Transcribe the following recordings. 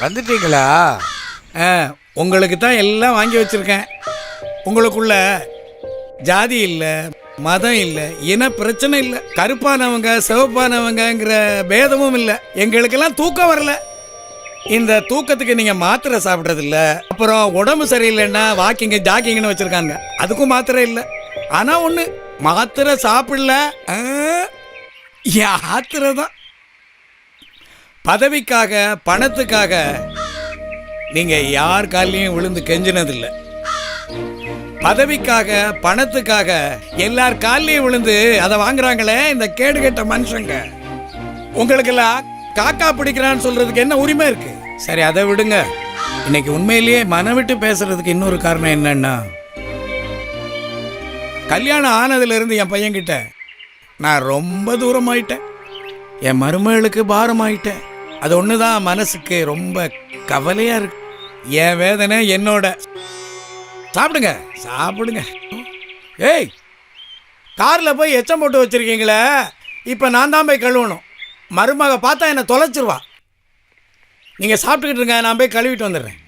வந்துட்டீங்களா? ஆ உங்களுக்கு தான் எல்லாம் வாங்கி வச்சுருக்கேன். உங்களுக்குள்ள ஜாதி இல்லை மதம் இல்லை இன பிரச்சனை இல்லை கருப்பானவங்க சிவப்பானவங்கங்கிற பேதமும் இல்லை. எங்களுக்கெல்லாம் தூக்கம் வரல. இந்த தூக்கத்துக்கு நீங்கள் மாத்திரை சாப்பிட்றதில்ல. அப்புறம் உடம்பு சரியில்லைன்னா வாக்கிங்க ஜாக்கிங்னு வச்சுருக்காங்க. அதுக்கும் மாத்திரை இல்லை. ஆனால் ஒன்று மாத்திரை சாப்பிடல. ஆ, யாத்திரை தான் பதவிக்காக பணத்துக்காக நீங்க யார் காலையும் விழுந்து கெஞ்சினதில்லை. பதவிக்காக பணத்துக்காக எல்லார் காலையும் விழுந்து அதை வாங்குறாங்களே இந்த கேடுகெட்ட மனுஷங்க. உங்களுக்கெல்லாம் காக்கா பிடிக்கிறான்னு சொல்றதுக்கு என்ன உரிமை இருக்கு? சரி அதை விடுங்க. இன்னைக்கு உண்மையிலேயே மனம் விட்டு பேசுறதுக்கு இன்னொரு காரணம் என்னன்னா கல்யாணம் ஆனதுலேருந்து என் பையன்கிட்ட நான் ரொம்ப தூரமாயிட்டேன் என் மருமகளுக்கு பாரமாயிட்டேன். அது ஒன்று தான் மனசுக்கு ரொம்ப கவலையாக இருக்கு. என் வேதனை என்னோட. சாப்பிடுங்க சாப்பிடுங்க. ஏய் காரில் போய் எச்சம் போட்டு வச்சிருக்கீங்களே? இப்போ நான் தான் போய் கழுவணும். மருமக பார்த்தா என்னை தொலைச்சிருவா. நீங்கள் சாப்பிட்டுக்கிட்டு இருங்க நான் போய் கழுவிட்டு வந்துடுறேன்.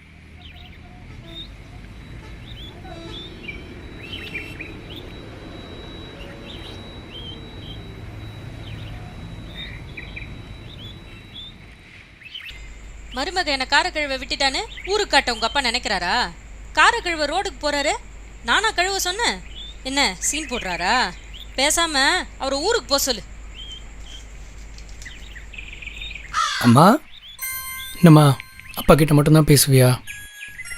மருமக என்ன காரக்கிழவை கழுவ விட்டுட்டான்னு ஊருக்கு காட்ட உங்க அப்பா நினைக்கிறாரா? காரக்கிழவை ரோடுக்கு போறாரு? நானா கழுவ சொன்னேன். என்ன சீன் போடுறாரா? பேசாம அவர் ஊருக்கு போக சொல்லு. அம்மா என்னம்மா அப்பா கிட்ட மட்டும்தான் பேசுவியா?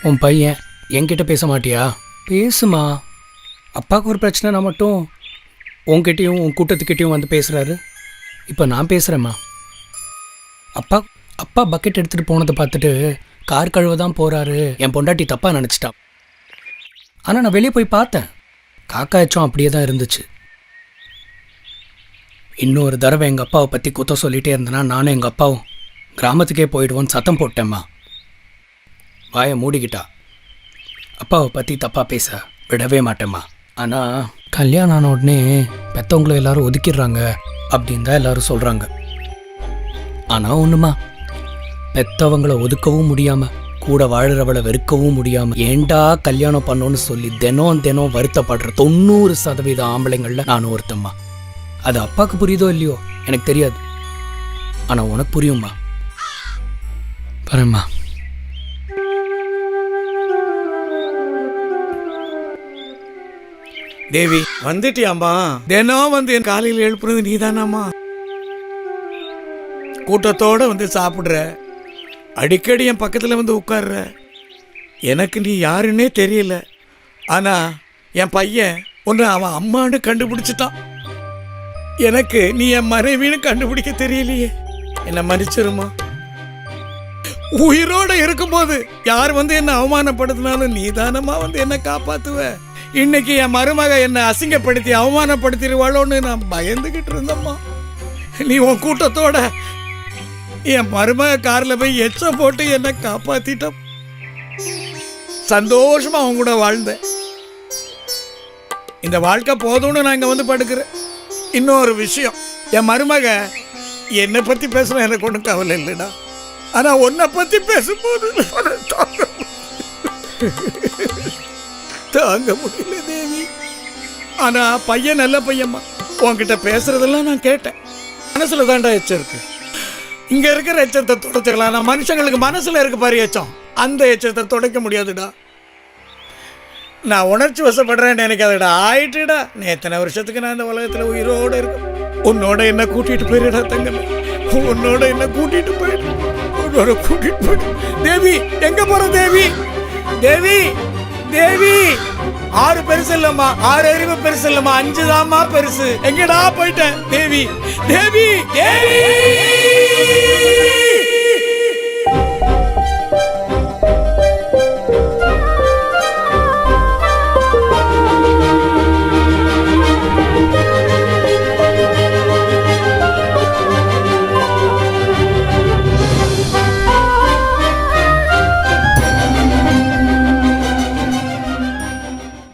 உன் பையன் என்கிட்ட பேச மாட்டியா? பேசுமா. அப்பாவுக்கு ஒரு பிரச்சனைனா மட்டும் உன்கிட்டயும் உன் கூட்டத்துக்கிட்டேயும் வந்து பேசுகிறாரு இப்போ நான் பேசுகிறேம்மா அப்பா அப்பா பக்கெட் எடுத்துகிட்டு போனதை பார்த்துட்டு கார் கழுவ தான் போகிறாரு என் பொண்டாட்டி தப்பாக நினச்சிட்டான் ஆனால் நான் வெளியே போய் பார்த்தேன். காக்கா எச்சம் அப்படியே தான் இருந்துச்சு. இன்னொரு தடவை எங்கள் அப்பாவை பற்றி குத்த சொல்லிகிட்டே இருந்தேன்னா நானும் எங்கள் அப்பாவும் கிராமத்துக்கே போயிடுவோன்னு சத்தம் போட்டேம்மா. வாயை மூடிக்கிட்டா. அப்பாவை பற்றி தப்பாக பேச விடவே மாட்டேம்மா. ஆனால் கல்யாணம் ஆன உடனே பெற்றவங்களை எல்லாரும் ஒதுக்கிடுறாங்க அப்படின்னு தான் எல்லாரும் சொல்கிறாங்க ஆனால் ஒன்றுமா பெத்தவங்களை ஒதுக்கவும் முடியாம கூட வாழ்கிறவளை வெறுக்கவும் முடியாம ஏன்டா கல்யாணம் பண்ணோன்னு சொல்லி தினம் தினம் வருத்தப்படுற தொண்ணூறு சதவீத ஆம்பளைங்கள்ல நான் ஒருத்தம்மா. அது அப்பாவுக்கு புரியுதோ இல்லையோ எனக்கு தெரியாது. ஆனா உனக்கு புரியும்மா. பரம்மா தேவி வந்துட்டியாம்மா? தினம் வந்து என் காலையில் எழுப்புறது நீதானாமா கூட்டத்தோட வந்து சாப்பிடுற. அடிக்கடி என் பக்கத்தில் வந்து உட்கார்ற. எனக்கு நீ யாருன்னே தெரியல. ஆனால் என் பையன் ஒன்று அவன் அம்மான்னு கண்டுபிடிச்சிட்டான். எனக்கு நீ என் மனைவின்னு கண்டுபிடிக்க தெரியலையே. என்னை மன்னிச்சிருமா? உயிரோட இருக்கும்போது யார் வந்து என்ன அவமானப்படுத்தினாலும் நீதானமா வந்து என்ன காப்பாத்துவ. இன்னைக்கு என் மருமக என்னை அசிங்கப்படுத்தி அவமானப்படுத்திடுவாளோன்னு நான் பயந்துகிட்டு இருந்தம்மா. நீ உன் கூட்டத்தோட என் மருமக காரில் போய் எச்ச போட்டு என்னை காப்பாத்திட்டோம் சந்தோஷமா அவங்க கூட வாழ்ந்தேன். இந்த வாழ்க்கை போதும்னு நான் இங்க வந்து படுக்கிறேன். இன்னொரு விஷயம் என் மருமக என்னை பத்தி பேசுனா எனக்கு ஒன்றும் கவலை இல்லைடா. ஆனா உன்னை பத்தி பேசும்போது தாங்க முடியல. தேவி. ஆனா பையன் நல்ல பையம்மா. உன்கிட்ட பேசுறதெல்லாம் நான் கேட்டேன். மனசுல தான்டா எச்சம் இங்க இருக்கிற எச்சத்தை துடைச்சிடலாம். ஆனா மனுஷங்களுக்கு மனசுல இருக்கு பாரு எச்சம். அந்த எச்சத்தை துடைக்க முடியாதுடா. நான் உணர்ச்சி வசப்படுறேன்னு நினைக்காதடா. ஆயிட்டுடா. நேத்தனை வருஷத்துக்கு நான் இந்த உலகத்துல உயிரோட இருக்கும் உன்னோட என்ன கூட்டிட்டு போயிடுடா தங்கமே. உன்னோட என்ன கூட்டிட்டு போயிடு. உன்னோட கூட்டிட்டு போயிடு. தேவி எங்க போற தேவி? தேவி தேவி. ஆறு பெருசு இல்லம்மா. ஆறு அறிவு பெருசு இல்லம்மா. அஞ்சு தாம்மா பெருசு. எங்கடா போயிட்டேன் தேவி தேவி தேவி. Música